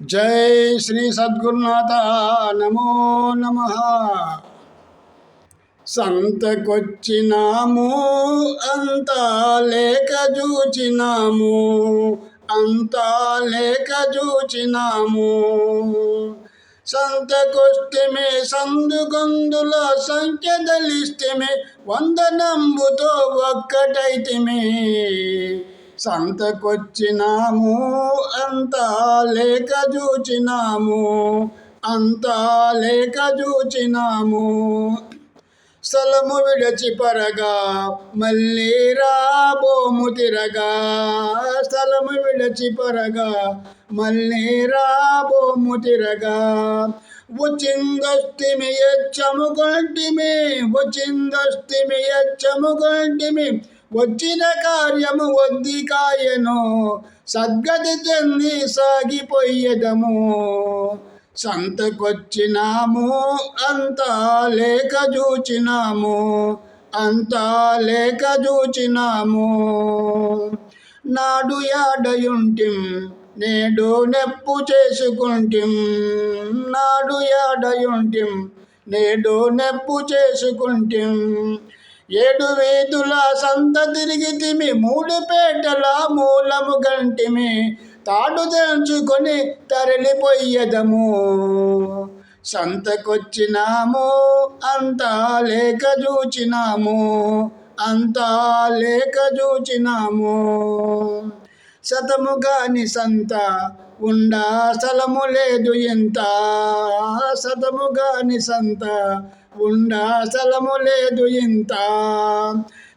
జై శ్రీ సద్గురునాథ నమో. నమ సంతకొచ్చినాము అంతా లేక చూచినాము అంతా లేక చూచినాము సంతకొష్టమే సందుగొందుల సంఖ్య దలిష్టమే వందనంబుతో ఒక్కటైతిమే. సంతకొచ్చినాము అంతా లేక చూచినాము అంతా లేక చూచినాము. స్థలము విడచి పరగా మళ్ళీ రాబోము తిరగా. స్థలము విడచి పరగా మళ్ళీ రాబోము తిరగా. వచ్చిందస్తిమి ఎచ్చము కొంటిమి వచ్చిందస్తిమి ఎచ్చము కొంటిమి. వచ్చిన కార్యము వద్ది కాయను. సద్గతి చెంది సాగిపోయేదము. సంతకొచ్చినాము అంతా లేక చూచినాము. అంతా లేక చూచినాము. నాడు యాడయుంటిం నేడు నెప్పు చేసుకుంటిం. నాడు యాడయుంటిం నేడు నెప్పు చేసుకుంటిం. ఏడు వేదుల సంత తిరిగితిమి మూడు పేటల మూలము గంటిమి. తాడు తెంచుకొని తరలిపోయేదము. సంతకొచ్చినాము అంతా లేక చూచినాము అంతా లేక చూచినాము. శతము కాని సంత ఉండా స్థలము లేదు ఇంత. శతము కాని సంత ఉండా స్థలము లేదు ఇంత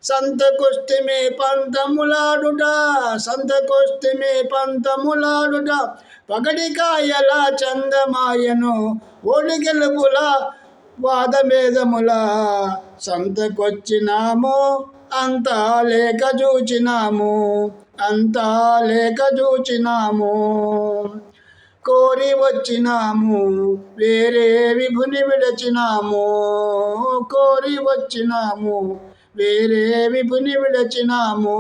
సంతకొస్తిమే పంతములాడుట సంతకొస్తిమే పంతములాడుట పగడికాయల చందమాయను ఓడి గెలుపుల వాదభేదముల సంతకొచ్చినాము అంతా లేక చూచినాము. అంతా లేక చూచినాము. కోరి వచ్చినాము వేరే విభుని విడచినాము. కోరి వచ్చినాము వేరే విభుని విడచినాము.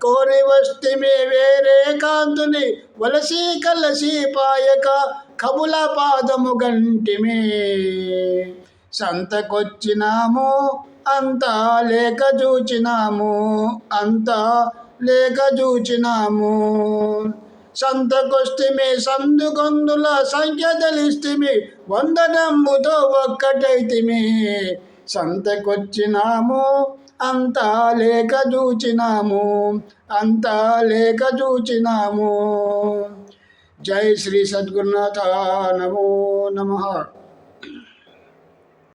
కోరి వస్తే వేరే కాంతుని వలసి కలసి పాయక కబుల పాదము గంటిమే సంతకొచ్చినాము అంతా లేక చూచినాము అంతా లేక చూచినాము సంతకొస్తిమి సందుకొందుల సంఖ్య తెలిస్తిమి వందనమ్ముతో ఒక్కటైతిమి. సంతకొచ్చినాము అంతా లేక చూచినాము అంతా లేక చూచినాము జై శ్రీ సద్గురునాథ నమో నమ.